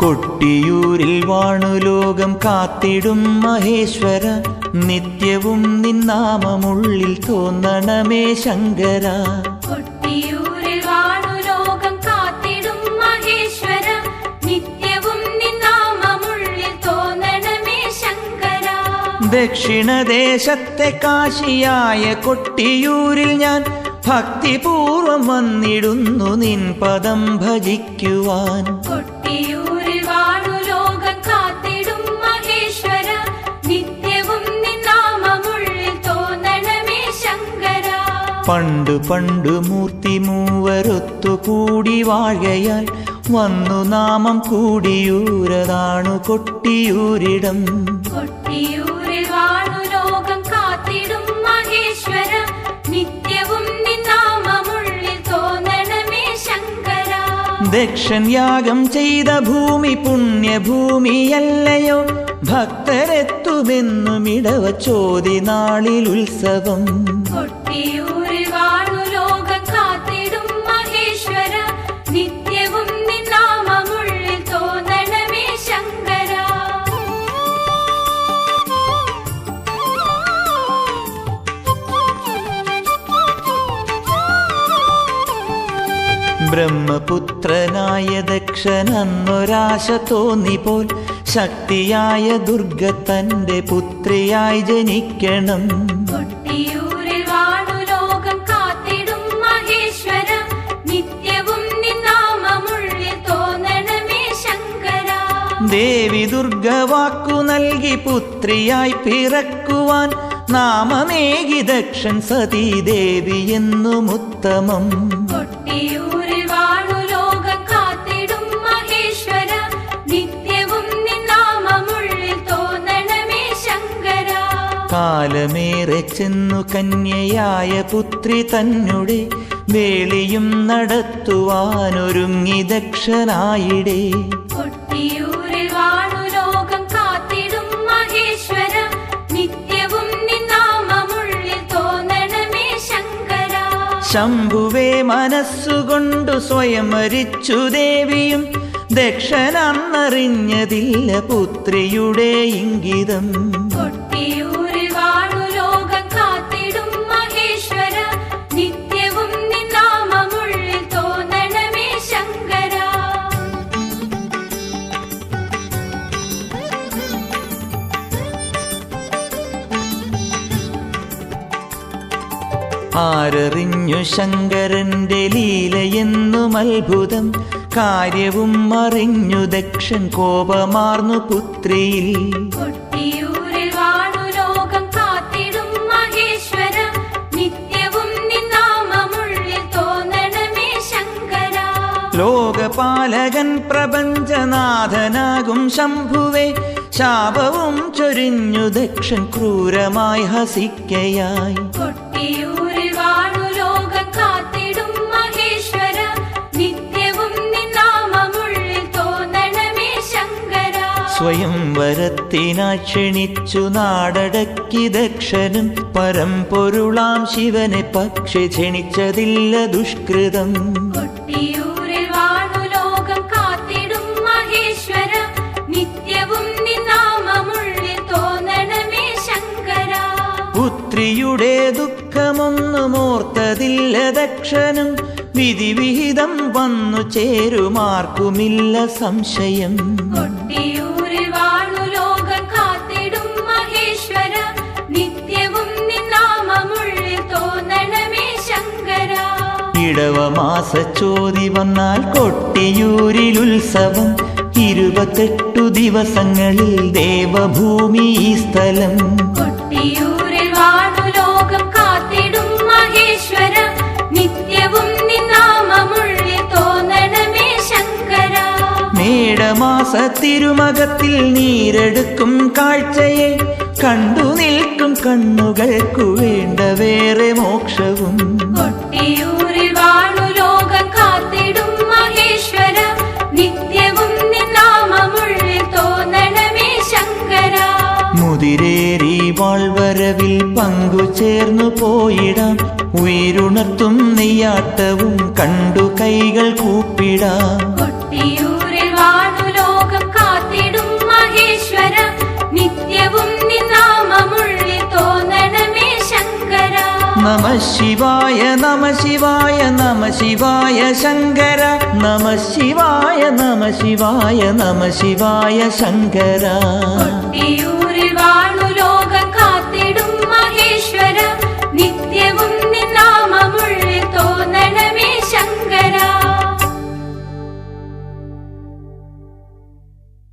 കൊട്ടിയൂരിൽ വാണുലോകം കാത്തിടും മഹേശ്വര. നിത്യവും നിന്നാമമുള്ളിൽ തോന്നണമേ ശങ്കര. കൊട്ടിയൂരിൽ കാത്തിടും മഹേശ്വര. നിത്യവും നിന്നാമമുള്ളിൽ തോന്നണമേ ശങ്കര. ദക്ഷിണദേശത്തെ കാശിയായ കൊട്ടിയൂരിൽ ഞാൻ ഭക്തിപൂർവം വന്നിടുന്നു നിൻ പദം ഭജിക്കുവാൻ. കൊട്ടിയൂരിൽ പണ്ടു പണ്ടു മൂർത്തി മൂവരൊത്തു കൂടി വാഴയാൽ വന്നു നാമം കൂടിയൂരതാണു കൊട്ടിയൂരിടം. കൊട്ടിയൂരിൽ വാണു ലോകം കാത്തിടും മഹേശ്വര. നിത്യവും ദക്ഷൻ യാഗം ചെയ്ത ഭൂമി പുണ്യഭൂമിയല്ലയോ? ഭക്തരെത്തുമെന്നും ഇടവ ചോതി നാളിൽ ഉത്സവം. ബ്രഹ്മപുത്രനായ ദക്ഷൻ അന്നൊരാശ തോന്നിപ്പോൽ ശക്തിയായ ദുർഗ തന്റെ പുത്രിയായി ജനിക്കണം. ദേവി ദുർഗ വാക്കു നൽകി പുത്രിയായി പിറക്കുവാൻ നാമമേകി ദക്ഷൻ സതീദേവി എന്നു എന്നും ഉത്തമം കാലമേറെ ചെന്നു കന്യയായ പുത്രി തന്നുടെ വേളിയും നടത്തുവാനൊരുങ്ങി ദക്ഷനായിടേ. ശംഭുവേ മനസ്സുകൊണ്ടു സ്വയം മരിച്ചു ദേവിയും ദക്ഷനന്നറിഞ്ഞതില്ല പുത്രിയുടെ ഇംഗിതം. ആരറിഞ്ഞു ശങ്കരന്റെ ലീലയെന്നും അത്ഭുതം. കാര്യവും അറിഞ്ഞു ദക്ഷൻ കോപമാർന്നു പുത്രിയിൽ. ലോകപാലകൻ പ്രപഞ്ചനാഥനാകും ശംഭുവേ. ശാപവും ചൊരിഞ്ഞു ദക്ഷൻ ക്രൂരമായി ഹസിക്കയായി. ശങ്കര സ്വയം വരത്തിനാ ക്ഷണിച്ചു നാടടക്കി ദക്ഷനും പരമ്പൊരുളാം ശിവനെ പക്ഷി ക്ഷണിച്ചതില്ല ദുഷ്കൃതം. പുത്രിയുടെ ദുഃഖമൊന്നും ഓർത്തതില്ല ദക്ഷനും. വിധിവിഹിതം വന്നു ചേരുമാർക്കുമില്ല സംശയം. ഇടവമാസ ചോതി വന്നാൽ കൊട്ടിയൂരിൽ ഉത്സവം. ഇരുപത്തെട്ടു ദിവസങ്ങളിൽ ദേവഭൂമി ഈ സ്ഥലം. കൊട്ടിയൂരിൽ വാണു ലോകം കാത്തിടും മഹേശ്വര. നിത്യവും നിന്നാമമുള്ളിൽ തോന്നണമേ ശങ്കര. മേടമാസ തിരുമകത്തിൽ നീരെടുക്കും കാഴ്ചയെ. കണ്ടു നിൽക്കും കണ്ണുകൾക്കു വേണ്ട വേറെ മോക്ഷവും. കൊട്ടിയൂരിൽ കുതിരേറി വാൾവരവിൽ പങ്കു ചേർന്നു പോയിടാം. ഉയരുണർത്തും നെയ്യാട്ടവും കണ്ടു കൈകൾ കൂപ്പിടാം. നമ ശിവായ നമ ശിവായ നമ ശിവായ ശങ്കര. നമ ശിവായ നമ ശിവായ നമ ശിവായ ശങ്കര.